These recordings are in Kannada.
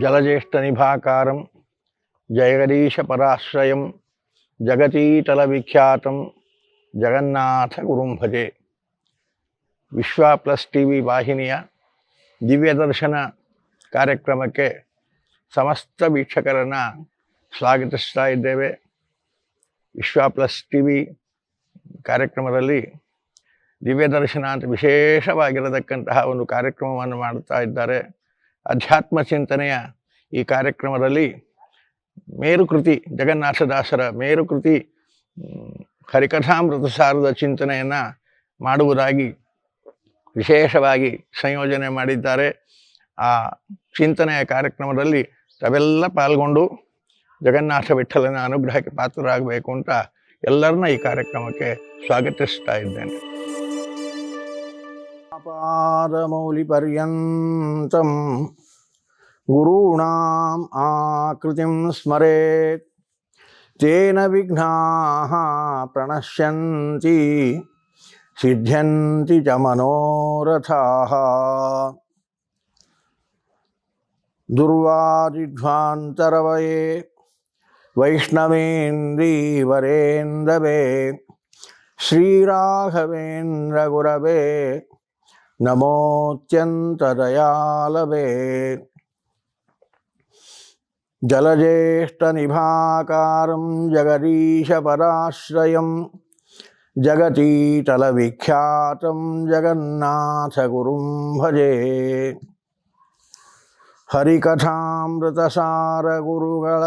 జలజ్యేష్ఠనిభాకారం జగదీశపరాశ్రయం జగతీతలవిఖ్యాతం ಜಗನ್ನಾಥ ಗುರುಂ ಭಜೆ ವಿಶ್ವ ಪ್ಲಸ್ ಟಿ ವಿ ವಾಹಿನಿಯ ದಿವ್ಯ ದರ್ಶನ ಕಾರ್ಯಕ್ರಮಕ್ಕೆ ಸಮಸ್ತ ವೀಕ್ಷಕರನ್ನು ಸ್ವಾಗತಿಸ್ತಾ ಇದ್ದೇವೆ ವಿಶ್ವ ಪ್ಲಸ್ ಟಿ ವಿ ಕಾರ್ಯಕ್ರಮದಲ್ಲಿ ದಿವ್ಯ ದರ್ಶನ ಅಂತ ವಿಶೇಷವಾಗಿರತಕ್ಕಂತಹ ಒಂದು ಕಾರ್ಯಕ್ರಮವನ್ನು ಮಾಡುತ್ತಾ ಇದ್ದಾರೆ ಅಧ್ಯಾತ್ಮ ಚಿಂತನೆಯ ಈ ಕಾರ್ಯಕ್ರಮದಲ್ಲಿ ಮೇರುಕೃತಿ ಜಗನ್ನಾಥದಾಸರ ಮೇರುಕೃತಿ ಹರಿಕಥಾಮೃತ ಸಾರದ ಚಿಂತನೆಯನ್ನು ಮಾಡುವುದಾಗಿ ವಿಶೇಷವಾಗಿ ಸಂಯೋಜನೆ ಮಾಡಿದ್ದಾರೆ. ಆ ಚಿಂತನೆಯ ಕಾರ್ಯಕ್ರಮದಲ್ಲಿ ತಾವೆಲ್ಲ ಪಾಲ್ಗೊಂಡು ಜಗನ್ನಾಥ ವಿಠಲನ ಅನುಗ್ರಹಕ್ಕೆ ಪಾತ್ರರಾಗಬೇಕು ಅಂತ ಎಲ್ಲರನ್ನ ಈ ಕಾರ್ಯಕ್ರಮಕ್ಕೆ ಸ್ವಾಗತಿಸ್ತಾ ಇದ್ದೇನೆ. पादमौलिपर्यन्तं गुरूणाम् आकृतिं स्मरेत्। तेन विघ्नाः प्रणश्यन्ति सिद्ध्यन्ति च मनोरथाः। दुर्वादिध्वान्तरवये वैष्णवेन्द्रीवरेन्दवे श्रीराघवेन्द्रगुरवे ಗುರವೇ ನಮೋತ್ಯಂತದಯಾಲವೇ ಜಲಜ್ಯೇಷ್ಠನಿಭಾಕಾರಂ ಜಗದೀಶಪರಾಶ್ರಯಂ ಜಗತೀತಲವಿಖ್ಯಾತಂ ಜಗನ್ನಾಥಗುರುಂ ಭಜೆ ಹರಿಕಥಾಮೃತಸಾರ ಗುರುಗಳ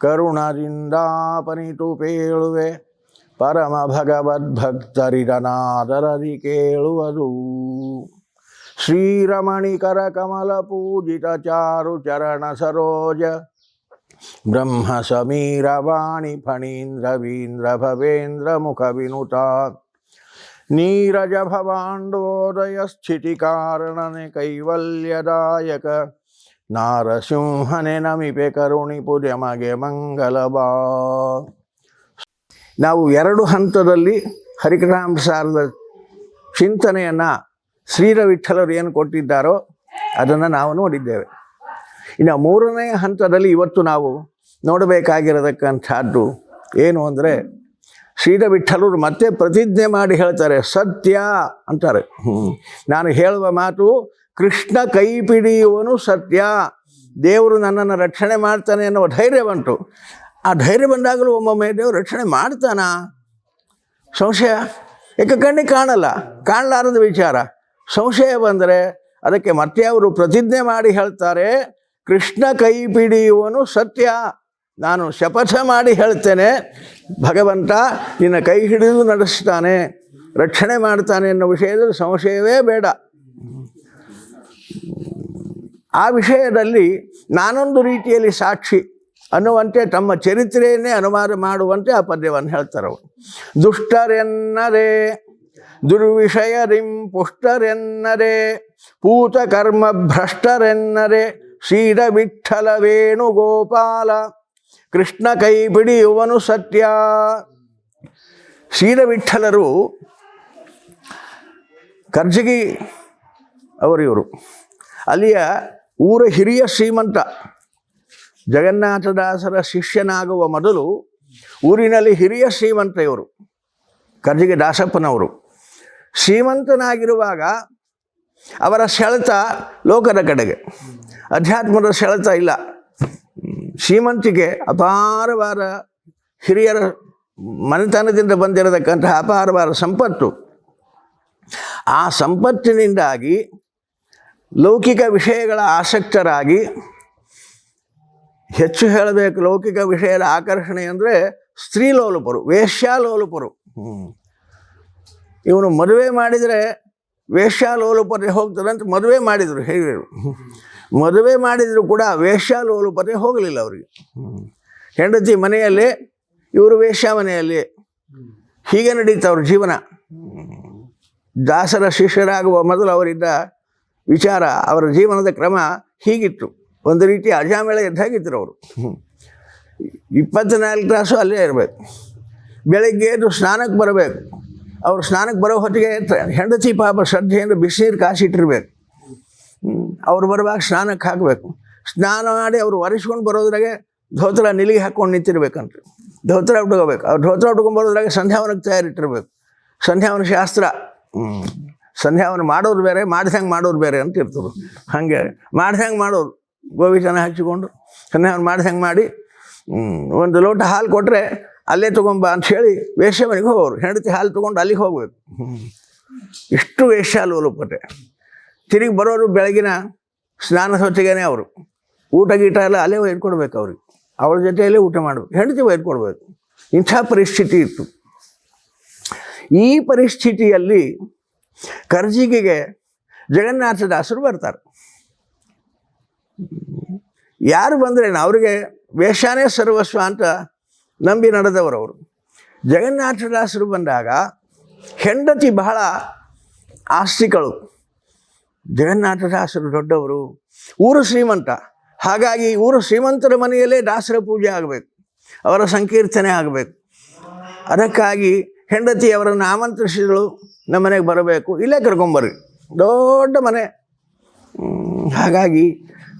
ಕರುಣದಿಂದಾಪನಿತು ಪೇಳುವೆ ಪರಮ ಭಗವದ್ಭಕ್ತರಿದನಾದರದಿ ಕೇಳುವುದು ಶ್ರೀರಮಣಿಕರ ಕಮಲ ಪೂಜಿತ ಚಾರು ಚರಣ ಸರೋಜ ಬ್ರಹ್ಮ ಸಮೀರ ವಾಣಿ ಫಣೀಂದ್ರ ವೀಂದ್ರ ಭವೇಂದ್ರ ಮುಖ ವಿನುತ ನೀರಜ ಭವಾಂಡೋದಯ ಸ್ಥಿತಿ ಕಾರಣನೆ ಕೈವಲ್ಯದಾಯಕ ನಾರಸಿಂಹನೆ ನಮಿಪೆ ಕರುಣಿ ಪುಜಮಗೆ ಮಂಗಲಬಾ ನಾವು ಎರಡು ಹಂತದಲ್ಲಿ ಹರಿಕಥಾಂಸಾರದ ಚಿಂತನೆಯನ್ನು ಶ್ರೀರವಿಠಲರು ಏನು ಕೊಟ್ಟಿದ್ದಾರೋ ಅದನ್ನು ನಾವು ನೋಡಿದ್ದೇವೆ ಇನ್ನು ಮೂರನೇ ಹಂತದಲ್ಲಿ ಇವತ್ತು ನಾವು ನೋಡಬೇಕಾಗಿರತಕ್ಕಂಥದ್ದು ಏನು ಅಂದರೆ ಶ್ರೀರ ವಿಠಲರು ಮತ್ತೆ ಪ್ರತಿಜ್ಞೆ ಮಾಡಿ ಹೇಳ್ತಾರೆ, ಸತ್ಯ ಅಂತಾರೆ. ನಾನು ಹೇಳುವ ಮಾತು, ಕೃಷ್ಣ ಕೈಪಿಡಿಯುವನು ಸತ್ಯ, ದೇವರು ನನ್ನನ್ನು ರಕ್ಷಣೆ ಮಾಡ್ತಾನೆ ಅನ್ನೋ ಧೈರ್ಯ ಬಂತು ಆ ಧೈರ್ಯ ಬಂದಾಗಲೂ ಒಮ್ಮೊಮ್ಮೆ ದೇವರು ರಕ್ಷಣೆ ಮಾಡ್ತಾನ? ಸಂಶಯ? ಏಕೆ ಕಣ್ಣಿಗೆ ಕಾಣಲ್ಲ? ಕಾಣಲಾರದ ವಿಚಾರ. ಸಂಶಯ ಬಂದರೆ ಅದಕ್ಕೆ ಮತ್ತೆ ಅವರು ಪ್ರತಿಜ್ಞೆ ಮಾಡಿ ಹೇಳ್ತಾರೆ, ಕೃಷ್ಣ ಕೈ ಪಿಡಿಯುವನು ಸತ್ಯ. ನಾನು ಶಪಥ ಮಾಡಿ ಹೇಳ್ತೇನೆ, ಭಗವಂತ ನಿನ್ನ ಕೈ ಹಿಡಿದು ನಡೆಸ್ತಾನೆ, ರಕ್ಷಣೆ ಮಾಡ್ತಾನೆ ಅನ್ನೋ ವಿಷಯದಲ್ಲಿ ಸಂಶಯವೇ ಬೇಡ. ಆ ವಿಷಯದಲ್ಲಿ ನಾನೊಂದು ರೀತಿಯಲ್ಲಿ ಸಾಕ್ಷಿ. ಅನ್ನುವಂತೆ ತಮ್ಮ ಚರಿತ್ರೆಯನ್ನೇ ಅನುವಾದ ಮಾಡುವಂತೆ ಆ ಪದ್ಯವನ್ನು ಹೇಳ್ತಾರೆ ಅವರು. ದುಷ್ಟರೆನ್ನರೆ, ದುರ್ವಿಷಯರಿಂ ಪುಷ್ಟರೆನ್ನರೆ ಪೂತ ಕರ್ಮ ಭ್ರಷ್ಟರೆನ್ನರೆ ಶ್ರೀರ ವಿಠಲ ವೇಣುಗೋಪಾಲ ಕೃಷ್ಣ ಕೈ ಬಿಡಿಯುವನು ಸತ್ಯ. ಶ್ರೀರ ವಿಠಲರು ಕರ್ಜಗಿ ಅವರಿವರು. ಅಲ್ಲಿಯ ಊರ ಹಿರಿಯ ಶ್ರೀಮಂತ ಜಗನ್ನಾಥದಾಸರ ಶಿಷ್ಯನಾಗುವ ಮೊದಲು ಊರಿನಲ್ಲಿ ಹಿರಿಯ ಶ್ರೀಮಂತ ಇವರು ಕರ್ಜಿಗೆ ದಾಸಪ್ಪನವರು. ಶ್ರೀಮಂತನಾಗಿರುವಾಗ ಅವರ ಸೆಳೆತ ಲೋಕದ ಕಡೆಗೆ. ಅಧ್ಯಾತ್ಮದ ಸೆಳೆತ ಇಲ್ಲ. ಶ್ರೀಮಂತಿಗೆ ಅಪಾರವಾದ ಹಿರಿಯರ ಮನೆತನದಿಂದ ಬಂದಿರತಕ್ಕಂತಹ ಅಪಾರವಾದ ಸಂಪತ್ತು. ಆ ಸಂಪತ್ತಿನಿಂದಾಗಿ ಲೌಕಿಕ ವಿಷಯಗಳ ಆಸಕ್ತರಾಗಿ ಹೆಚ್ಚು ಹೇಳಬೇಕು ಲೌಕಿಕ ವಿಷಯದ ಆಕರ್ಷಣೆ ಅಂದರೆ ಸ್ತ್ರೀಲೋಲುಪರು ವೇಶ್ಯಾಲೋಲುಪರು. ಇವನು ಮದುವೆ ಮಾಡಿದರೆ ವೇಶ್ಯಾಲೋಲುಪತೆ ಹೋಗ್ತದೆ ಅಂತ ಮದುವೆ ಮಾಡಿದರು ಹಿರಿಯರು. ಮದುವೆ ಮಾಡಿದರೂ ಕೂಡ ವೇಶ್ಯಾಲೋಲುಪತೆ ಹೋಗಲಿಲ್ಲ ಅವರಿಗೆ. ಹೆಂಡತಿ ಮನೆಯಲ್ಲಿ ಇವರು ವೇಶ್ಯ ಮನೆಯಲ್ಲಿ. ಹೀಗೆ ನಡೀತು ಅವ್ರ ಜೀವನ. ದಾಸರ ಶಿಷ್ಯರಾಗುವ ಮೊದಲು ಅವರಿದ್ದ ವಿಚಾರ ಅವರ ಜೀವನದ ಕ್ರಮ ಹೀಗಿತ್ತು. ಒಂದು ರೀತಿ ಅಜಾಮೇಳ ಎದ್ದಾಗಿದ್ದರು ಅವರು. ಇಪ್ಪತ್ತ್ನಾಲ್ಕು ತಾಸು ಅಲ್ಲೇ ಇರಬೇಕು. ಬೆಳಗ್ಗೆ ಎದ್ದು ಸ್ನಾನಕ್ಕೆ ಬರಬೇಕು. ಅವ್ರು ಸ್ನಾನಕ್ಕೆ ಬರೋ ಹೊತ್ತಿಗೆ ಹೆಂಡತಿ ಪಾಪ ಶ್ರದ್ಧೆಯಿಂದ ಬಿಸಿನೀರು ಕಾಸಿಟ್ಟಿರ್ಬೇಕು. ಅವ್ರು ಬರುವಾಗ ಸ್ನಾನಕ್ಕೆ ಹಾಕಬೇಕು. ಸ್ನಾನ ಮಾಡಿ ಅವರು ಒರೆಸ್ಕೊಂಡು ಬರೋದ್ರಾಗೆ ಧೋತ್ರ ನಿಲಿಗೆ ಹಾಕ್ಕೊಂಡು ನಿಂತಿರ್ಬೇಕಂತ. ಧೋತ್ರ ಉಟ್ಕೋಬೇಕು. ಅವ್ರು ಧೋತ್ರ ಉಟ್ಕೊಂಡು ಬರೋದ್ರಾಗೆ ಸಂಧ್ಯಾವನಕ್ಕೆ ತಯಾರಿಟ್ಟಿರ್ಬೇಕು. ಸಂಧ್ಯಾವನ ಶಾಸ್ತ್ರ. ಸಂಧ್ಯಾವನ ಮಾಡೋರು ಬೇರೆ, ಮಾಡ್ದಂಗೆ ಮಾಡೋರು ಬೇರೆ ಅಂತ ಇರ್ತದೆ. ಹಾಗೆ ಮಾಡ್ದಂಗೆ ಮಾಡೋರು. ಗೋವಿಚನ ಹಚ್ಚಿಕೊಂಡು ಸಂಧ್ಯಾವನ ಮಾಡ್ದಂಗೆ ಮಾಡಿ ಒಂದು ಲೋಟ ಹಾಲು ಕೊಟ್ಟರೆ ಅಲ್ಲೇ ತೊಗೊಂಬ ಅಂತ ಹೇಳಿ ವೇಶ್ಯ ಮನೆಗೆ ಹೋಗೋರು. ಹೆಂಡತಿ ಹಾಲು ತೊಗೊಂಡು ಅಲ್ಲಿಗೆ ಹೋಗ್ಬೇಕು. ಇಷ್ಟು ಹಾಲು ಲೋಲುಪತೆ ತಿರುಗಿ ಬರೋರು ಬೆಳಗಿನ ಸ್ನಾನ ಸ್ವಚ್ಛಗೇನೆ ಅವರು. ಊಟ ಗೀಟ ಎಲ್ಲ ಅಲ್ಲೇ ಒಯ್ದುಕೊಡ್ಬೇಕು ಅವ್ರಿಗೆ. ಅವಳ ಜೊತೆಯಲ್ಲೇ ಊಟ ಮಾಡಬೇಕು. ಹೆಂಡತಿ ಒಯ್ದುಕೊಡ್ಬೇಕು. ಇಂಥ ಪರಿಸ್ಥಿತಿ ಇತ್ತು. ಈ ಪರಿಸ್ಥಿತಿಯಲ್ಲಿ ಕರ್ಜಿಗೆಗೆ ಜಗನ್ನಾಥದಾಸರು ಬರ್ತಾರೆ. ಯಾರು ಬಂದ್ರೇನು ಅವ್ರಿಗೆ ವೇಷಾನೇ ಸರ್ವಸ್ವ ಅಂತ ನಂಬಿ ನಡೆದವರು ಅವರು. ಜಗನ್ನಾಥದಾಸರು ಬಂದಾಗ ಹೆಂಡತಿ ಬಹಳ ಆಸ್ತಿಗಳು ಜಗನ್ನಾಥದಾಸರು ದೊಡ್ಡವರು, ಊರು ಶ್ರೀಮಂತ. ಹಾಗಾಗಿ ಊರು ಶ್ರೀಮಂತರ ಮನೆಯಲ್ಲೇ ದಾಸರ ಪೂಜೆ ಆಗಬೇಕು, ಅವರ ಸಂಕೀರ್ತನೆ ಆಗಬೇಕು. ಅದಕ್ಕಾಗಿ ಹೆಂಡತಿ ಅವರನ್ನು ಆಮಂತ್ರಿಸಿದಳು, ನಮ್ಮ ಮನೆಗೆ ಬರಬೇಕು, ಇಲ್ಲೇ ಕರ್ಕೊಂಬರ್ರಿ. ದೊಡ್ಡ ಮನೆ. ಹಾಗಾಗಿ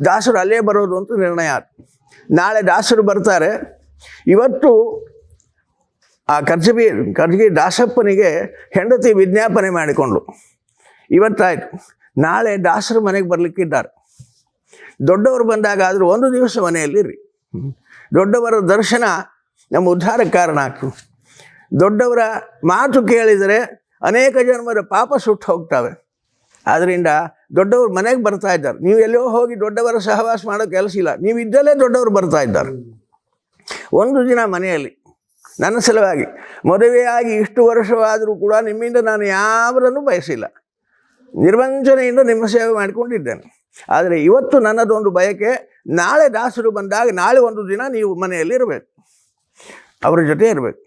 ದಾಸರು ಅಲ್ಲೇ ಬರೋದು ಅಂತ ನಿರ್ಣಯ ಆಯ್ತು. ನಾಳೆ ದಾಸರು ಬರ್ತಾರೆ. ಇವತ್ತು ಆ ಕರ್ಜಬಿ ಕರ್ಜಗಿ ದಾಸಪ್ಪನಿಗೆ ಹೆಂಡತಿ ವಿಜ್ಞಾಪನೆ ಮಾಡಿಕೊಂಡ್ಳು. ಇವತ್ತಾಯಿತು. ನಾಳೆ ದಾಸರು ಮನೆಗೆ ಬರಲಿಕ್ಕಿದ್ದಾರೆ. ದೊಡ್ಡವರು ಬಂದಾಗ ಆದರೂ ಒಂದು ದಿವಸ ಮನೆಯಲ್ಲಿರಿ. ದೊಡ್ಡವರ ದರ್ಶನ ನಮ್ಮ ಉದ್ಧಾರಕ್ಕೆ ಕಾರಣ ಆಗ್ತದೆ. ದೊಡ್ಡವರ ಮಾತು ಕೇಳಿದರೆ ಅನೇಕ ಜನ್ಮದ ಪಾಪ ಸುಟ್ಟು ಹೋಗ್ತವೆ. ಆದ್ದರಿಂದ ದೊಡ್ಡವರು ಮನೆಗೆ ಬರ್ತಾ ಇದ್ದಾರೆ. ನೀವು ಎಲ್ಲೋ ಹೋಗಿ ದೊಡ್ಡವರ ಸಹವಾಸ ಮಾಡೋ ಕೆಲಸ ಇಲ್ಲ. ನೀವು ಇದ್ದಲ್ಲೇ ದೊಡ್ಡವರು ಬರ್ತಾ ಇದ್ದಾರೆ. ಒಂದು ದಿನ ಮನೆಯಲ್ಲಿ ನನ್ನ ಸಲುವಾಗಿ ಮದುವೆಯಾಗಿ ಇಷ್ಟು ವರ್ಷವಾದರೂ ಕೂಡ ನಿಮ್ಮಿಂದ ನಾನು ಯಾವರನ್ನು ಬಯಸಿಲ್ಲ. ನಿರ್ವಂಚನೆಯಿಂದ ನಿಮ್ಮ ಸೇವೆ ಮಾಡಿಕೊಂಡಿದ್ದೇನೆ. ಆದರೆ ಇವತ್ತು ನನ್ನದೊಂದು ಬಯಕೆ ನಾಳೆ ದಾಸರು ಬಂದಾಗ ನಾಳೆ ಒಂದು ದಿನ ನೀವು ಮನೆಯಲ್ಲಿ ಇರಬೇಕು. ಅವರ ಜೊತೆ ಇರಬೇಕು.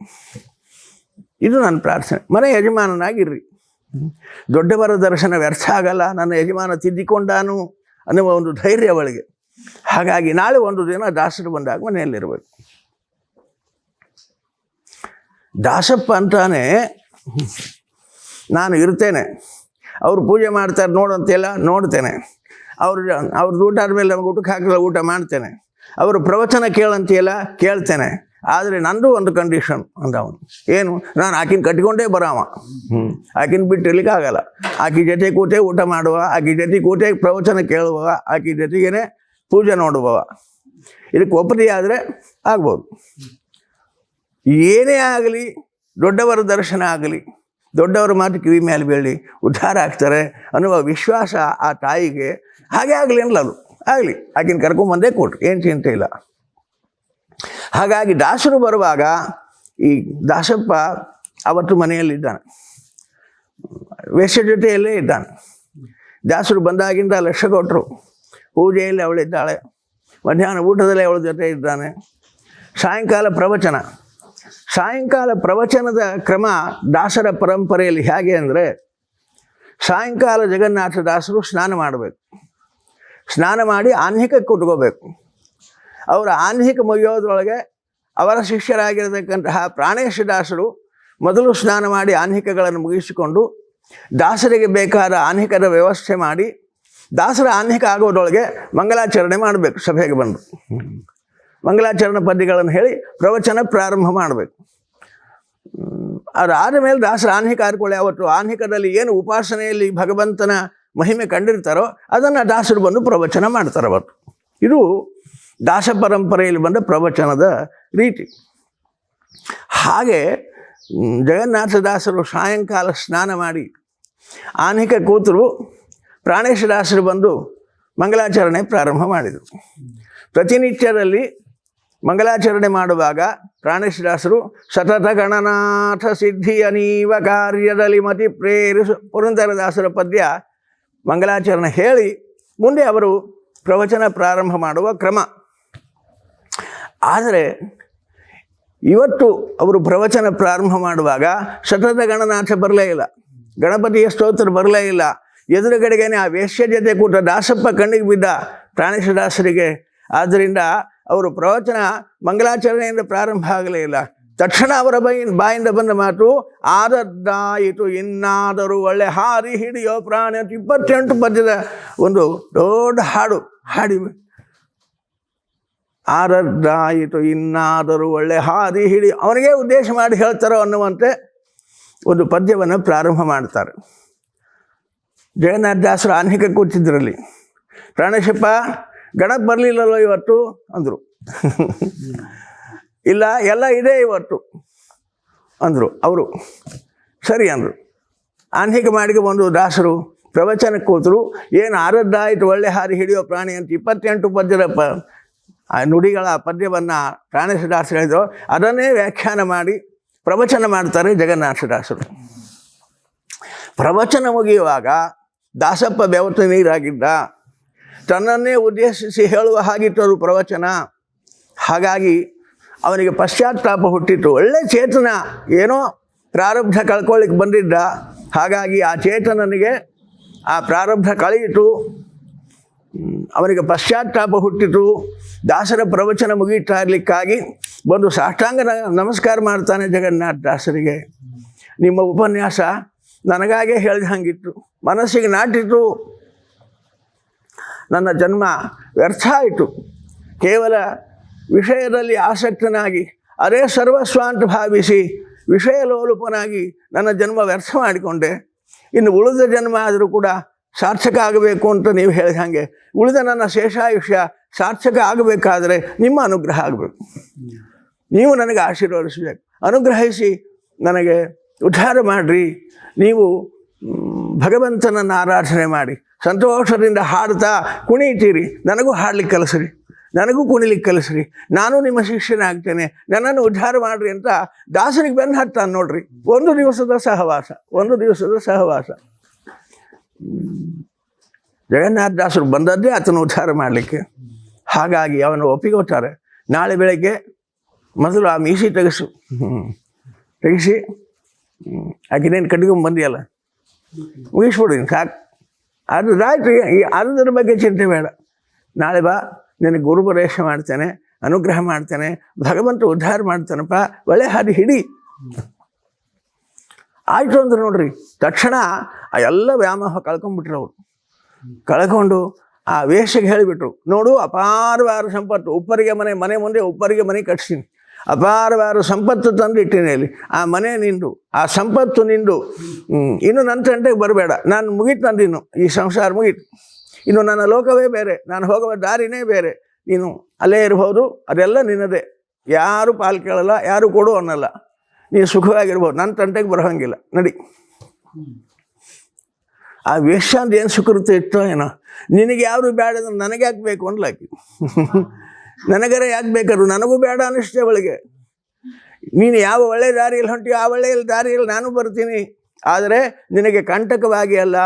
ಇದು ನನ್ನ ಪ್ರಾರ್ಥನೆ. ಮನೆ ಯಜಮಾನನಾಗಿರ್ರಿ. ದೊಡ್ಡವರ ದರ್ಶನ ವ್ಯರ್ಥ ಆಗಲ್ಲ ನನ್ನ ಯಜಮಾನ ತಿದ್ದಿಕೊಂಡಾನು ಅನ್ನುವ ಒಂದು ಧೈರ್ಯ ಅವಳಿಗೆ. ಹಾಗಾಗಿ ನಾಳೆ ಒಂದು ದಿನ ದಾಸರು ಬಂದಾಗ ಮನೆಯಲ್ಲಿರಬೇಕು. ದಾಸಪ್ಪ ಅಂತಾನೆ, ನಾನು ಇರ್ತೇನೆ. ಅವರು ಪೂಜೆ ಮಾಡ್ತಾರೆ ನೋಡಂತೆಲ್ಲ ನೋಡ್ತೇನೆ. ಅವ್ರು ಅವ್ರದ್ದು ಊಟ ಆದಮೇಲೆ ನಮ್ಗೆ ಊಟಕ್ಕೆ ಹಾಕಲ್ಲ, ಊಟ ಮಾಡ್ತೇನೆ. ಅವರು ಪ್ರವಚನ ಕೇಳಂತೆಲ್ಲ ಕೇಳ್ತೇನೆ. ಆದರೆ ನಂದು ಒಂದು ಕಂಡೀಷನ್ ಅಂದ ಅವನು. ಏನು? ನಾನು ಆಕಿನ ಕಟ್ಟಿಕೊಂಡೇ ಬರಾವ. ಹ್ಞೂ ಆಕಿನ ಬಿಟ್ಟಿರ್ಲಿಕ್ಕೆ ಆಗಲ್ಲ. ಆಕಿ ಜೊತೆ ಕೂತೆ ಊಟ ಮಾಡುವ, ಆಕಿ ಜೊತೆ ಕೂತೆ ಪ್ರವಚನ ಕೇಳುವ, ಆಕಿ ಜೊತೆಗೇನೆ ಪೂಜೆ ನೋಡುವವ. ಇದಕ್ಕೆ ಒಪ್ಪದಿ ಆದರೆ ಆಗ್ಬೋದು. ಏನೇ ಆಗಲಿ, ದೊಡ್ಡವರ ದರ್ಶನ ಆಗಲಿ, ದೊಡ್ಡವರ ಮಾತು ಕಿವಿ ಮೇಲೆ ಬೀಳಿ ಉದ್ಧಾರ ಆಗ್ತಾರೆ ಅನ್ನುವ ವಿಶ್ವಾಸ ಆ ತಾಯಿಗೆ ಹಾಗೆ ಆಗಲಿ ಅದು. ಆಗಲಿ, ಆಕಿನ ಕರ್ಕೊಂಬಂದೇ ಕೊಟ್ರು. ಏನು ಚಿಂತೆ ಇಲ್ಲ. ಹಾಗಾಗಿ ದಾಸರು ಬರುವಾಗ ಈ ದಾಸಪ್ಪ ಅವತ್ತು ಮನೆಯಲ್ಲಿದ್ದಾನೆ ವೇಷ ಜೊತೆಯಲ್ಲೇ ಇದ್ದಾನೆ. ದಾಸರು ಬಂದಾಗಿಂದ ಲಕ್ಷ ಕೊಟ್ಟರು ಪೂಜೆಯಲ್ಲಿ ಅವಳಿದ್ದಾಳೆ. ಮಧ್ಯಾಹ್ನ ಊಟದಲ್ಲಿ ಅವಳ ಜೊತೆ ಇದ್ದಾನೆ. ಸಾಯಂಕಾಲ ಪ್ರವಚನ. ಸಾಯಂಕಾಲ ಪ್ರವಚನದ ಕ್ರಮ ದಾಸರ ಪರಂಪರೆಯಲ್ಲಿ ಹೇಗೆ ಅಂದರೆ ಸಾಯಂಕಾಲ ಜಗನ್ನಾಥ ದಾಸರು ಸ್ನಾನ ಮಾಡಬೇಕು. ಸ್ನಾನ ಮಾಡಿ ಆನ್ಹಿಕಕ್ಕೆ ಕೊಟ್ಕೋಬೇಕು ಅವರ ಆನ್ಹಿಕ ಮುಗಿಯೋದ್ರೊಳಗೆ ಅವರ ಶಿಷ್ಯರಾಗಿರತಕ್ಕಂತಹ ಪ್ರಾಣೇಶ ದಾಸರು ಮೊದಲು ಸ್ನಾನ ಮಾಡಿ ಆನ್ಹಿಕಗಳನ್ನು ಮುಗಿಸಿಕೊಂಡು ದಾಸರಿಗೆ ಬೇಕಾದ ಆನ್ಹಿಕದ ವ್ಯವಸ್ಥೆ ಮಾಡಿ ದಾಸರ ಆನ್ಹಿಕ ಆಗೋದ್ರೊಳಗೆ ಮಂಗಲಾಚರಣೆ ಮಾಡಬೇಕು, ಸಭೆಗೆ ಬಂದು. ಮಂಗಲಾಚರಣೆ ಪದ್ಯಗಳನ್ನು ಹೇಳಿ ಪ್ರವಚನ ಪ್ರಾರಂಭ ಮಾಡಬೇಕು. ಅದಾದ ಮೇಲೆ ದಾಸರ ಆನ್ಹಿಕ ಆರ್ಕೊಳ್ಳಿ, ಅವತ್ತು ಆನ್ಹಿಕದಲ್ಲಿ ಏನು ಉಪಾಸನೆಯಲ್ಲಿ ಭಗವಂತನ ಮಹಿಮೆ ಕಂಡಿರ್ತಾರೋ ಅದನ್ನು ದಾಸರು ಬಂದು ಪ್ರವಚನ ಮಾಡ್ತಾರೆ ಅವತ್ತು. ಇದು ದಾಸ ಪರಂಪರೆಯಲ್ಲಿ ಬಂದ ಪ್ರವಚನದ ರೀತಿ. ಹಾಗೆ ಜಗನ್ನಾಥದಾಸರು ಸಾಯಂಕಾಲ ಸ್ನಾನ ಮಾಡಿ, ಆನೇಕ ಕೂತರು ಪ್ರಾಣೇಶದಾಸರು ಬಂದು ಮಂಗಲಾಚರಣೆ ಪ್ರಾರಂಭ ಮಾಡಿದರು. ಪ್ರತಿನಿತ್ಯದಲ್ಲಿ ಮಂಗಲಾಚರಣೆ ಮಾಡುವಾಗ ಪ್ರಾಣೇಶದಾಸರು ಸತತ ಗಣನಾಥ ಸಿದ್ಧಿ ಅನೀವ ಕಾರ್ಯದಲ್ಲಿ ಮತಿ ಪ್ರೇರಿಸು ಪುರಂದರದಾಸರ ಪದ್ಯ ಮಂಗಲಾಚರಣೆ ಹೇಳಿ ಮುಂದೆ ಅವರು ಪ್ರವಚನ ಪ್ರಾರಂಭ ಮಾಡುವ ಕ್ರಮ. ಆದರೆ ಇವತ್ತು ಅವರು ಪ್ರವಚನ ಪ್ರಾರಂಭ ಮಾಡುವಾಗ ಸತತ ಗಣನಾಥ ಬರಲೇ ಇಲ್ಲ. ಗಣಪತಿಯ ಸ್ತೋತ್ರ ಬರಲೇ ಇಲ್ಲ. ಎದುರುಗಡೆಗೇನೆ ಆ ವೇಶ್ಯ ಜೊತೆ ಕೂಟ ದಾಸಪ್ಪ ಕಣ್ಣಿಗೆ ಬಿದ್ದ ಪ್ರಾಣೇಶದಾಸರಿಗೆ. ಆದ್ದರಿಂದ ಅವರು ಪ್ರವಚನ ಮಂಗಲಾಚರಣೆಯಿಂದ ಪ್ರಾರಂಭ ಆಗಲೇ ಇಲ್ಲ. ತಕ್ಷಣ ಅವರ ಬೈ ಬಾಯಿಂದ ಬಂದ ಮಾತು, ಆದದ್ದಾಯಿತು ಇನ್ನಾದರೂ ಒಳ್ಳೆ ಹಾರಿ ಹಿಡಿಯೋ ಪ್ರಾಣಿ ಇಪ್ಪತ್ತೆಂಟು ಪದ್ಯದ ಒಂದು ದೊಡ್ಡ ಹಾಡು ಹಾಡಿ ಆರದ್ದಾಯಿತು, ಇನ್ನಾದರೂ ಒಳ್ಳೆ ಹಾದಿ ಹಿಡಿ. ಅವನಿಗೆ ಉದ್ದೇಶ ಮಾಡಿ ಹೇಳ್ತಾರೋ ಅನ್ನುವಂತೆ ಒಂದು ಪದ್ಯವನ್ನು ಪ್ರಾರಂಭ ಮಾಡ್ತಾರೆ. ಜಗನ್ನಾಥದಾಸರು ಆನ್ಹಿಕ ಕೂತಿದ್ರಲ್ಲಿ. ಪ್ರಾಣೇಶಪ್ಪ ಗಣಪ ಬರಲಿಲ್ಲಲ್ಲೋ ಇವತ್ತು? ಅಂದರು. ಇಲ್ಲ, ಎಲ್ಲ ಇದೆ ಇವತ್ತು? ಅಂದರು. ಅವರು, ಸರಿ ಅಂದರು. ಆನ್ಹಿಕ ಮಾಡಿಗೆ ಬಂದು ದಾಸರು ಪ್ರವಚನಕ್ಕೆ ಕೂತರು, ಏನು ಆರದ್ದಾಯಿತು, ಒಳ್ಳೆ ಹಾರಿ ಹಿಡಿಯೋ ಪ್ರಾಣಿ ಅಂತ ಇಪ್ಪತ್ತೆಂಟು ಪದ್ಯದ ಆ ನುಡಿಗಳ ಪದ್ಯವನ್ನು ಪ್ರಾಣೇಶದಾಸರು ಹೇಳಿದ್ರು. ಅದನ್ನೇ ವ್ಯಾಖ್ಯಾನ ಮಾಡಿ ಪ್ರವಚನ ಮಾಡ್ತಾರೆ ಜಗನ್ನಾಥದಾಸರು ಪ್ರವಚನ ಮುಗಿಯುವಾಗ ದಾಸಪ್ಪ ಬೆವತ ನೀರಾಗಿದ್ದ. ತನ್ನನ್ನೇ ಉದ್ದೇಶಿಸಿ ಹೇಳುವ ಹಾಗಿತ್ತು ಅದು ಪ್ರವಚನ. ಹಾಗಾಗಿ ಅವನಿಗೆ ಪಶ್ಚಾತ್ತಾಪ ಹುಟ್ಟಿತು. ಒಳ್ಳೆ ಚೇತನ. ಏನೋ ಪ್ರಾರಬ್ಧ ಕಳ್ಕೊಳ್ಳಿಕ್ಕೆ ಬಂದಿದ್ದ. ಹಾಗಾಗಿ ಆ ಚೇತನನಿಗೆ ಆ ಪ್ರಾರಬ್ಧ ಕಳೆಯಿತು. ಅವನಿಗೆ ಪಶ್ಚಾತ್ತಾಪ ಹುಟ್ಟಿತು ದಾಸರ ಪ್ರವಚನ ಮುಗೀತಾ ಇರಲಿಕ್ಕಾಗಿ ಬಂದು ಸಾಷ್ಟಾಂಗ ನಮಸ್ಕಾರ ಮಾಡ್ತಾನೆ ಜಗನ್ನಾಥ ದಾಸರಿಗೆ. ನಿಮ್ಮ ಉಪನ್ಯಾಸ ನನಗಾಗೆ ಹೇಳಿದ ಹಂಗಿತ್ತು. ಮನಸ್ಸಿಗೆ ನಾಟಿತು. ನನ್ನ ಜನ್ಮ ವ್ಯರ್ಥ ಆಯಿತು. ಕೇವಲ ವಿಷಯದಲ್ಲಿ ಆಸಕ್ತನಾಗಿ ಅದೇ ಸರ್ವಸ್ವ ಅಂತ ಭಾವಿಸಿ, ವಿಷಯ ಲೋಲುಪನಾಗಿ ನನ್ನ ಜನ್ಮ ವ್ಯರ್ಥ ಮಾಡಿಕೊಂಡೆ. ಇನ್ನು ಉಳಿದ ಜನ್ಮ ಆದರೂ ಕೂಡ ಸಾರ್ಥಕ ಆಗಬೇಕು ಅಂತ ನೀವು ಹೇಳಿದ ಹಾಗೆ ಉಳಿದ ನನ್ನ ಶೇಷಾಯುಷ್ಯ ಸಾರ್ಥಕ ಆಗಬೇಕಾದರೆ ನಿಮ್ಮ ಅನುಗ್ರಹ ಆಗಬೇಕು. ನೀವು ನನಗೆ ಆಶೀರ್ವದಿಸಬೇಕು. ಅನುಗ್ರಹಿಸಿ ನನಗೆ ಉದ್ಧಾರ ಮಾಡಿರಿ. ನೀವು ಭಗವಂತನನ್ನು ಆರಾಧನೆ ಮಾಡಿ. ಸಂತೋಷದಿಂದ ಹಾಡ್ತಾ ಕುಣಿತೀರಿ. ನನಗೂ ಹಾಡ್ಲಿಕ್ಕೆ ಕಲಿಸ್ರಿ. ನನಗೂ ಕುಣಿಲಿಕ್ಕೆ ಕಲಿಸ್ರಿ. ನಾನು ನಿಮ್ಮ ಶಿಷ್ಯನಾಗ್ತೇನೆ. ನನ್ನನ್ನು ಉದ್ಧಾರ ಮಾಡಿರಿ ಅಂತ ದಾಸರಿಗೆ ಬೆನ್ನು ಹತ್ತಾನೆ ನೋಡ್ರಿ. ಒಂದು ದಿವಸದ ಸಹವಾಸ. ಒಂದು ದಿವಸದ ಸಹವಾಸ. ಜಗನ್ನಾಥ ದಾಸರು ಬಂದದ್ದೇ ಆತನ ಉದ್ಧಾರ ಮಾಡಲಿಕ್ಕೆ. ಹಾಗಾಗಿ ಅವನು ಒಪ್ಪಿಕೊಟ್ಟಾರೆ ನಾಳೆ ಬೆಳಗ್ಗೆ ಮೊದಲು ಆ ಮೀಸಿ ತೆಗೆಸು. ತೆಗೆಸಿ. ಆಕಿನೇನು ಕಟ್ಕೊಂಡು ಬಂದಿಯಲ್ಲ? ಮುಗಿಸ್ಬಿಡಿ ಸಾಕು. ಅದು ರಾತ್ರಿ, ಈ ಅದರ ಬಗ್ಗೆ ಚಿಂತೆ ಬೇಡ. ನಾಳೆ ಬಾ, ನಿನಗೆ ಗುರುಪದೇಶ ಮಾಡ್ತೇನೆ, ಅನುಗ್ರಹ ಮಾಡ್ತೇನೆ, ಭಗವಂತ ಉದ್ಧಾರ ಮಾಡ್ತಾನಪ್ಪ, ಒಳ್ಳೆ ಹಾದಿ ಹಿಡಿ. ಆಯಿತು ಅಂದ್ರೆ ನೋಡ್ರಿ, ತಕ್ಷಣ ಆ ಎಲ್ಲ ವ್ಯಾಮೋಹ ಕಳ್ಕೊಂಡ್ಬಿಟ್ರು ಅವರು. ಕಳ್ಕೊಂಡು ಆ ವೇಷಕ್ಕೆ ಹೇಳಿಬಿಟ್ರು, ನೋಡು ಅಪಾರವಾರ ಸಂಪತ್ತು, ಉಪ್ಪರಿಗೆ ಮನೆ ಮನೆ ಮುಂದೆ ಉಪ್ಪರಿಗೆ ಮನೆ ಕಟ್ಸೀನಿ ಅಪಾರವಾರ ಸಂಪತ್ತು ತಂದು ಇಟ್ಟಿನಿ ಅಲ್ಲಿ, ಆ ಮನೆ ನಿಂದು, ಆ ಸಂಪತ್ತು ನಿಂದು. ಇನ್ನು ನನ್ನ ತಂಟೆಗೆ ಬರಬೇಡ, ನಾನು ಮುಗೀತು ನಂದಿನ್ನು, ಈ ಸಂಸಾರ ಮುಗೀತು. ಇನ್ನು ನನ್ನ ಲೋಕವೇ ಬೇರೆ, ನಾನು ಹೋಗುವ ದಾರಿನೇ ಬೇರೆ. ನೀನು ಅಲ್ಲೇ ಇರ್ಬೋದು, ಅದೆಲ್ಲ ನಿನ್ನದೇ. ಯಾರು ಪಾಲು ಕೇಳಲ್ಲ, ಯಾರು ಕೊಡು ಅನ್ನಲ್ಲ. ನೀನು ಸುಖವಾಗಿರ್ಬೋದು. ನನ್ನ ತಂಟೆಗೆ ಬರೋಂಗಿಲ್ಲ. ನಡಿ. ಆ ವೇಷಾಂತ ಏನು ಸುಕೃತ ಇಟ್ಟೋ ಏನೋ. ನಿನಗೆ ಯಾರು ಬೇಡ ಅಂದ್ರೆ ನನಗೆ ಯಾಕೆ ಬೇಕು ಅನ್ಲಾಕಿ? ನನಗರ ಯಾಕೆ ಬೇಕಾದ್ರು? ನನಗೂ ಬೇಡ ಅನ್ನಿಸ್ತೇ ಅವಳಿಗೆ. ನೀನು ಯಾವ ಒಳ್ಳೆ ದಾರಿಯಲ್ಲಿ ಹೊಂಟಿಯೋ ಆ ಒಳ್ಳೆಯ ದಾರಿಯಲ್ಲಿ ನಾನು ಬರ್ತೀನಿ. ಆದರೆ ನಿನಗೆ ಕಂಟಕವಾಗಿ ಅಲ್ಲ.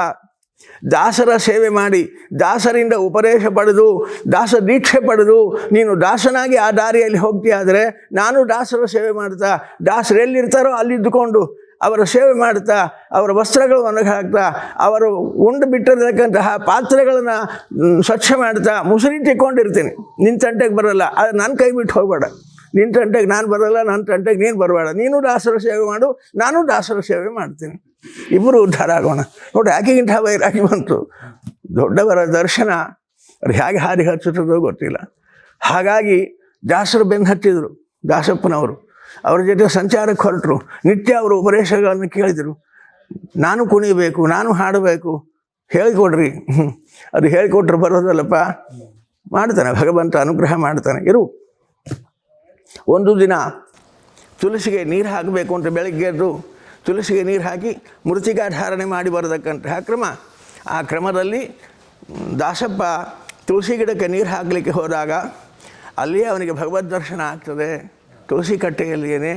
ದಾಸರ ಸೇವೆ ಮಾಡಿ, ದಾಸರಿಂದ ಉಪದೇಶ ಪಡೆದು, ದಾಸ ದೀಕ್ಷೆ ಪಡೆದು, ನೀನು ದಾಸನಾಗಿ ಆ ದಾರಿಯಲ್ಲಿ ಹೋಗ್ತೀಯಾದರೆ ನಾನು ದಾಸರ ಸೇವೆ ಮಾಡ್ತಾ, ದಾಸರು ಎಲ್ಲಿರ್ತಾರೋ ಅಲ್ಲಿದ್ದುಕೊಂಡು ಅವರ ಸೇವೆ ಮಾಡ್ತಾ, ಅವರ ವಸ್ತ್ರಗಳು ಒಣಗಿ ಹಾಕ್ತಾ ಅವರು ಉಂಡು ಬಿಟ್ಟಿರತಕ್ಕಂತಹ ಪಾತ್ರೆಗಳನ್ನು ಸ್ವಚ್ಛ ಮಾಡ್ತಾ ಮುಸುರಿ ತಿಕ್ಕೊಂಡಿರ್ತೀನಿ ನಿನ್ನ ತಂಟೆಗೆ ಬರಲ್ಲ ಅದು ನನ್ನ ಕೈ ಬಿಟ್ಟು ಹೋಗಬೇಡ. ನಿನ್ನ ತಂಟೆಗೆ ನಾನು ಬರಲ್ಲ ನನ್ನ ತಂಟೆಗೆ ನೀನು ಬರಬೇಡ. ನೀನು ದಾಸರ ಸೇವೆ ಮಾಡು, ನಾನು ದಾಸರ ಸೇವೆ ಮಾಡ್ತೀನಿ. ಇಬ್ಬರು ಉದ್ಧಾರ ಆಗೋಣ. ನೋಡಿ ಯಾಕೆಗಿಂತ ವೈರಾಗಿ ಬಂತು. ದೊಡ್ಡವರ ದರ್ಶನ ಅದು ಹೇಗೆ ಹಾದಿ ಹಚ್ಚುತ್ತದೋ ಗೊತ್ತಿಲ್ಲ. ಹಾಗಾಗಿ ದಾಸರು ಬೆನ್ನು ಹತ್ತಿದ್ರು, ದಾಸಪ್ಪನವರು. ಅವರ ಜೊತೆ ಸಂಚಾರಕ್ಕೆ ಹೊರಟರು. ನಿತ್ಯ ಅವರು ಉಪದೇಶಗಳನ್ನು ಕೇಳಿದರು. ನಾನು ಕುಣಿಬೇಕು, ನಾನು ಹಾಡಬೇಕು, ಹೇಳಿಕೊಡ್ರಿ. ಅದು ಹೇಳಿಕೊಟ್ರೆ ಬರೋದಲ್ಲಪ್ಪ. ಮಾಡ್ತಾನೆ, ಭಗವಂತ ಅನುಗ್ರಹ ಮಾಡ್ತಾನೆ. ಇರು. ಒಂದು ದಿನ ತುಳಸಿಗೆ ನೀರು ಹಾಕಬೇಕು ಅಂತ ಬೆಳಗ್ಗೆ ಎದ್ದು ತುಳಸಿಗೆ ನೀರು ಹಾಕಿ ಮೃತಿಕಾ ಧಾರಣೆ ಮಾಡಿ ಬರತಕ್ಕಂತಹ ಕ್ರಮ. ಆ ಕ್ರಮದಲ್ಲಿ ದಾಸಪ್ಪ ತುಳಸಿ ಗಿಡಕ್ಕೆ ನೀರು ಹಾಕಲಿಕ್ಕೆ ಹೋದಾಗ ಅಲ್ಲಿಯೇ ಅವನಿಗೆ ಭಗವದ್ ದರ್ಶನ ಆಗ್ತದೆ. ತುಳಸಿ ಕಟ್ಟೆಯಲ್ಲಿಯೇ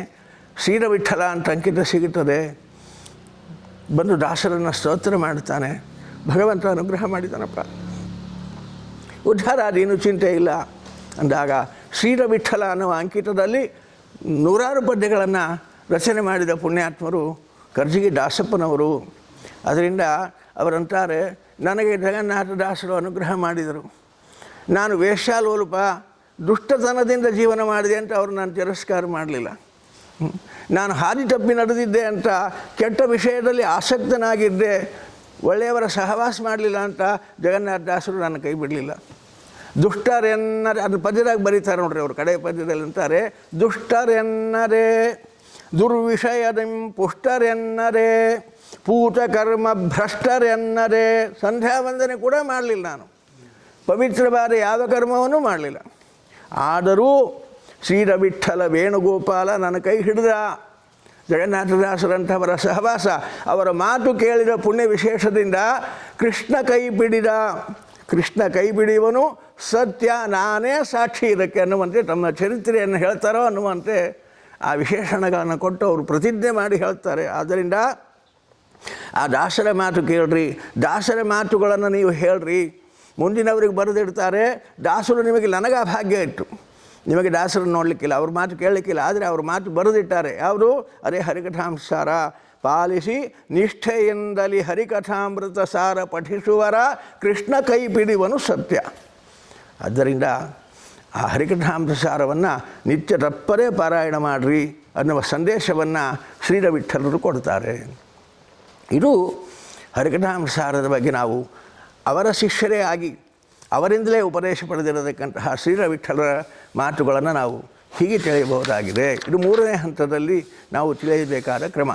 ಶ್ರೀರ ವಿಠಲ ಅಂತ ಅಂಕಿತ ಸಿಗುತ್ತದೆ. ಬಂದು ದಾಸರನ್ನು ಸ್ತೋತ್ರ ಮಾಡ್ತಾನೆ ಭಗವಂತ ಅನುಗ್ರಹ ಮಾಡಿದ್ದಾನಪ್ಪ ಉದ್ಧಾರ ಅದೇನು ಚಿಂತೆ ಇಲ್ಲ ಅಂದಾಗ ಶ್ರೀರವಿಠಲ ಅನ್ನುವ ಅಂಕಿತದಲ್ಲಿ ನೂರಾರು ಪದ್ಯಗಳನ್ನು ರಚನೆ ಮಾಡಿದ ಪುಣ್ಯಾತ್ಮರು ಕರ್ಜಿಗೆ ದಾಸಪ್ಪನವರು. ಅದರಿಂದ ಅವರಂತಾರೆ, ನನಗೆ ಜಗನ್ನಾಥ ದಾಸರು ಅನುಗ್ರಹ ಮಾಡಿದರು. ನಾನು ವೇಷಾಲೋಲುಪ ದುಷ್ಟತನದಿಂದ ಜೀವನ ಮಾಡಿದೆ ಅಂತ ಅವರು ನಾನು ತಿರಸ್ಕಾರ ಮಾಡಲಿಲ್ಲ. ನಾನು ಹಾದಿ ತಪ್ಪಿ ನಡೆದಿದ್ದೆ ಅಂತ ಕೆಟ್ಟ ವಿಷಯದಲ್ಲಿ ಆಸಕ್ತನಾಗಿದ್ದೆ. ಒಳ್ಳೆಯವರ ಸಹವಾಸ ಮಾಡಲಿಲ್ಲ ಅಂತ ಜಗನ್ನಾಥ ದಾಸರು ನನ್ನ ಕೈ ಬಿಡಲಿಲ್ಲ. ದುಷ್ಟರೆನ್ನರೆ, ಅದು ಪದ್ಯದಾಗ ಬರೀತಾರೆ ನೋಡ್ರಿ ಅವರು ಕಡೆ ಪದ್ಯದಲ್ಲಿ ಅಂತಾರೆ, ದುಷ್ಟರೆನ್ನರೆ ದುರ್ವಿಷಯದಿಂ ಪುಷ್ಟರೆನ್ನರೆ ಪೂತಕರ್ಮ ಭ್ರಷ್ಟರೆನ್ನರೆ ಸಂಧ್ಯಾ ವಂದನೆ ಕೂಡ ಮಾಡಲಿಲ್ಲ ನಾನು. ಪವಿತ್ರವಾದ ಯಾವ ಕರ್ಮವನ್ನು ಮಾಡಲಿಲ್ಲ. ಆದರೂ ಶ್ರೀರವಿಠಲ ವೇಣುಗೋಪಾಲ ನನ್ನ ಕೈ ಹಿಡಿದ. ಜಗನ್ನಾಥದಾಸರಂಥವರ ಸಹವಾಸ, ಅವರ ಮಾತು ಕೇಳಿದ ಪುಣ್ಯ ವಿಶೇಷದಿಂದ ಕೃಷ್ಣ ಕೈ ಬಿಡಿದ. ಕೃಷ್ಣ ಕೈ ಬಿಡಿಯುವನು ಸತ್ಯ, ನಾನೇ ಸಾಕ್ಷಿ ಇದಕ್ಕೆ ಅನ್ನುವಂತೆ ತಮ್ಮ ಚರಿತ್ರೆಯನ್ನು ಹೇಳ್ತಾರೋ ಅನ್ನುವಂತೆ ಆ ವಿಶೇಷಣಗಳನ್ನು ಕೊಟ್ಟು ಅವರು ಪ್ರತಿಜ್ಞೆ ಮಾಡಿ ಹೇಳ್ತಾರೆ. ಆದ್ದರಿಂದ ಆ ದಾಸರ ಮಾತು ಕೇಳ್ರಿ. ದಾಸರ ಮಾತುಗಳನ್ನು ನೀವು ಹೇಳ್ರಿ. ಮುಂದಿನವರಿಗೆ ಬರೆದಿಡ್ತಾರೆ. ದಾಸರು ನಿಮಗೆ ನನಗೆ ಭಾಗ್ಯ ಇತ್ತು. ನಿಮಗೆ ದಾಸರನ್ನು ನೋಡಲಿಕ್ಕಿಲ್ಲ. ಅವ್ರ ಮಾತು ಕೇಳಲಿಕ್ಕಿಲ್ಲ. ಆದರೆ ಅವ್ರ ಮಾತು ಬರೆದಿಟ್ಟಾರೆ. ಅವರು ಅದೇ ಹರಿಕಥಾಂಸಾರ. ಪಾಲಿಸಿ ನಿಷ್ಠೆಯಿಂದಲಿ ಹರಿಕಥಾಮೃತ ಸಾರ ಪಠಿಸುವರ ಕೃಷ್ಣ ಕೈ ಪಿಡಿವನು ಸತ್ಯ. ಆದ್ದರಿಂದ ಆ ಹರಿಕಥಾಮೃತ ಸಾರವನ್ನು ನಿತ್ಯ ತಪ್ಪದೇ ಪಾರಾಯಣ ಮಾಡಿರಿ ಅನ್ನುವ ಸಂದೇಶವನ್ನು ಶ್ರೀರವಿಠಲರು ಕೊಡ್ತಾರೆ. ಇದು ಹರಿಕಥಾಂಸಾರದ ಬಗ್ಗೆ ನಾವು ಅವರ ಶಿಷ್ಯರೇ ಆಗಿ ಅವರಿಂದಲೇ ಉಪದೇಶ ಪಡೆದಿರತಕ್ಕಂತಹ ಶ್ರೀರವಿಠಲರ ಮಾತುಗಳನ್ನು ನಾವು ಹೀಗೆ ತಿಳಿಯಬಹುದಾಗಿದೆ. ಇದು ಮೂರನೇ ಹಂತದಲ್ಲಿ ನಾವು ತಿಳಿಯಬೇಕಾದ ಕ್ರಮ.